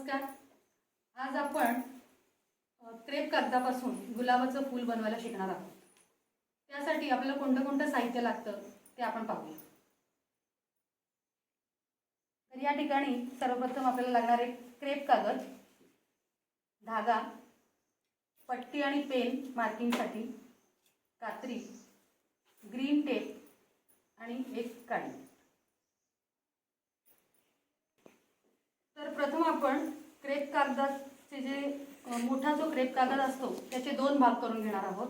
नमस्कार. आज आपण क्रेप कागदापासून गुलाबाचं फूल बनवायला शिकणार आहोत. त्यासाठी आपल्याला कोणतं कोणतं साहित्य लागतं ते आपण पाहूया. तर या ठिकाणी सर्वप्रथम आपल्याला लागणार आहे क्रेप कागद धागा पट्टी आणि पेन मार्किंगसाठी कात्री ग्रीन टेप आणि एक काडी. तर प्रथम आपण क्रेप कागदाचे जे मोठा जो क्रेप कागद असतो त्याचे दोन भाग करून घेणार आहोत.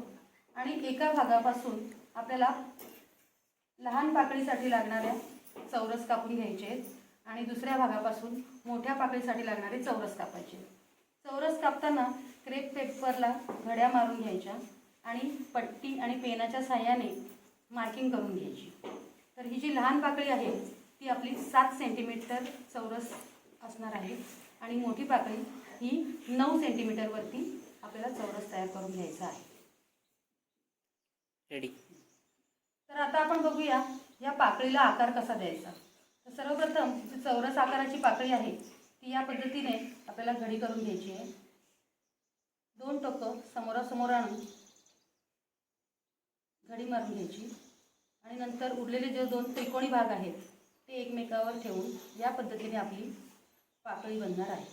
आणि एका भागापासून आपल्याला लहान पाकळीसाठी लागणाऱ्या चौरस कापून घ्यायचे आहेत. आणि दुसऱ्या भागापासून मोठ्या पाकळीसाठी लागणारे चौरस कापायचे चौरस कापताना क्रेप पेपरला घड्या मारून घ्यायच्या आणि पट्टी आणि पेनाच्या साह्याने मार्किंग करून घ्यायची. तर ही जी लहान पाकळी आहे ती आपली सात सेंटीमीटर चौरस असणार आहे. आणि मोठी पाकळी ही नऊ सेंटीमीटरवरती आपल्याला चौरस तयार करून घ्यायचा आहे. रेडी तर आता आपण बघूया या पाकळीला आकार कसा द्यायचा. तर सर्वप्रथम जी चौरस आकाराची पाकळी आहे ती या पद्धतीने आपल्याला घडी करून घ्यायची आहे. दोन टोकं समोरासमोर आणून घडी मारून घ्यायची. आणि नंतर उरलेले जे दोन त्रिकोणी भाग आहेत ते एकमेकावर ठेवून या पद्धतीने आपली पाकळी बनणार आहे.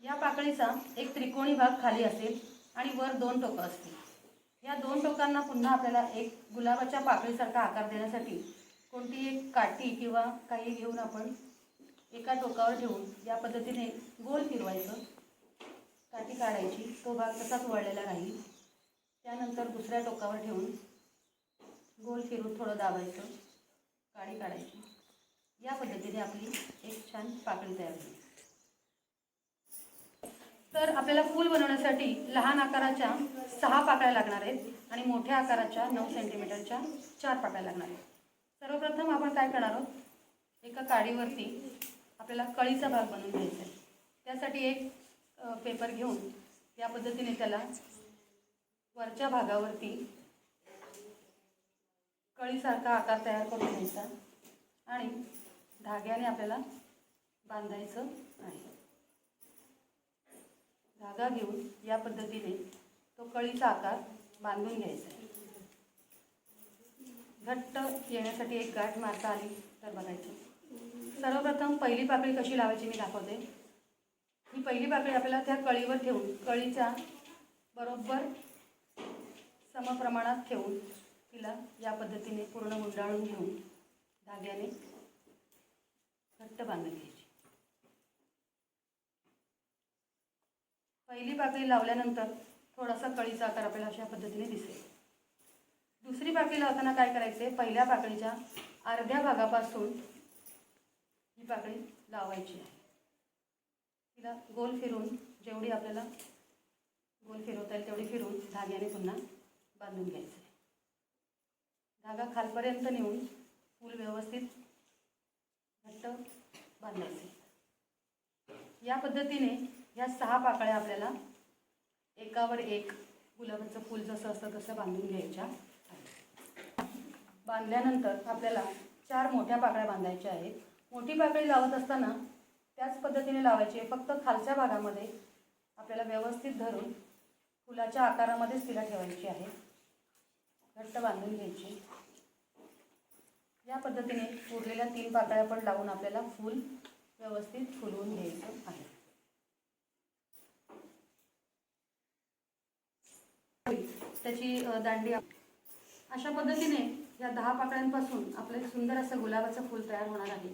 या पाकळीचा एक त्रिकोणी भाग खाली असेल आणि वर दोन टोकं असतील. या दोन टोकांना पुन्हा आपल्याला एक गुलाबाच्या पाकळीसारखा आकार देण्यासाठी कोणती एक काठी किंवा काही घेऊन आपण एका टोकावर ठेवून या पद्धतीने गोल फिरवायचं. काठी काढायची. तो भाग तसाच वळलेला राहील. त्यानंतर दुसऱ्या टोकावर ठेवून गोल फिरून थोडं दाबायचं. काळी काढायची. या पद्धतीने आपली एक छान पाकळी तयार होईल. तर आपल्याला फूल बनवण्यासाठी लहान आकाराच्या सहा पाकळ्या लागणार आहेत आणि मोठ्या आकाराच्या नऊ सेंटीमीटरच्या चार पाकळ्या लागणार आहेत. सर्वप्रथम आपण काय करणार आहोत? एका काडीवरती आपल्याला कळीचा भाग बनवून घ्यायचा आहे. त्यासाठी एक पेपर घेऊन या पद्धतीने त्याला वरच्या भागावरती कळीसारखा आकार तयार करून घ्यायचा आणि धाग्याने आपल्याला बांधायचं आहे. धागा घेऊन या पद्धतीने तो कळीचा आकार बांधून घ्यायचा आहे. घट्ट येण्यासाठी एक गाठ मारता आली तर बघायचं. सर्वप्रथम पहिली पाकळी कशी लावायची मी दाखवते. ही पहिली पाकळी आपल्याला त्या कळीवर ठेवून कळीच्या बरोबर समप्रमाणात ठेवून तिला या पद्धतीने पूर्ण गुंडाळून घेऊन धाग्याने घट्ट बांधून घ्यायची. पहिली पाकळी लावल्यानंतर थोडासा कळीचा आकार आपल्याला अशा पद्धतीने दिसेल. दुसरी पाकळी लावताना काय करायचे? पहिल्या पाकळीच्या अर्ध्या भागापासून ही पाकळी लावायची आहे. तिला गोल फिरून जेवढी आपल्याला गोल फिरवता येईल तेवढी फिरून धाग्याने पुन्हा बांधून घ्यायचं आहे. धागा खालपर्यंत नेऊन फूल व्यवस्थित घट्ट बांधायचे. या पद्धतीने ह्या सहा पाकळ्या आपल्याला एकावर एक गुलाबाचं फूल जसं असतं तसं बांधून घ्यायच्या बांधल्यानंतर आपल्याला चार मोठ्या पाकळ्या बांधायच्या आहेत. मोठी पाकळी लावत असताना त्याच पद्धतीने लावायची आहे. फक्त खालच्या भागामध्ये आपल्याला व्यवस्थित धरून फुलाच्या आकारामध्येच तिला ठेवायची आहे. घट्ट बांधून घ्यायची. या पद्धतीने उरलेल्या तीन पाकळ्या पण लावून आपल्याला फूल व्यवस्थित फुलवून घ्यायचं आहे. त्याची दांडी अशा पद्धतीने या दहा पाकळ्यांपासून आपलं सुंदर असं गुलाबाचं फूल तयार होणार आहे.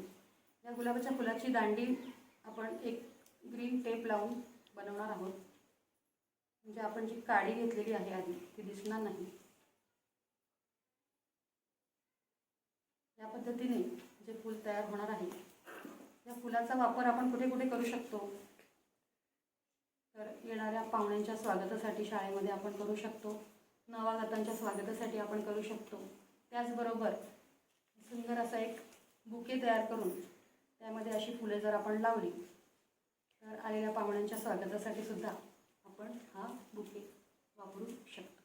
या गुलाबाच्या फुलाची दांडी आपण एक ग्रीन टेप लावून बनवणार आहोत. म्हणजे आपण जी काडी घेतलेली आहे आधी ती दिसणार नाही. या पद्धतीने जे फूल तयार होणार आहे या फुलाचा वापर आपण कुठे कुठे करू शकतो? तर येणाऱ्या पाहुण्यांच्या स्वागतासाठी शाळेमध्ये आपण करू शकतो. नवागतांच्या स्वागतासाठी आपण करू शकतो. त्याचबरोबर सुंदर असा एक बुके तयार करून त्यामध्ये अशी फुले जर आपण लावली तर आलेल्या पाहुण्यांच्या स्वागतासाठी सुद्धा आपण हा बुके वापरू शकतो.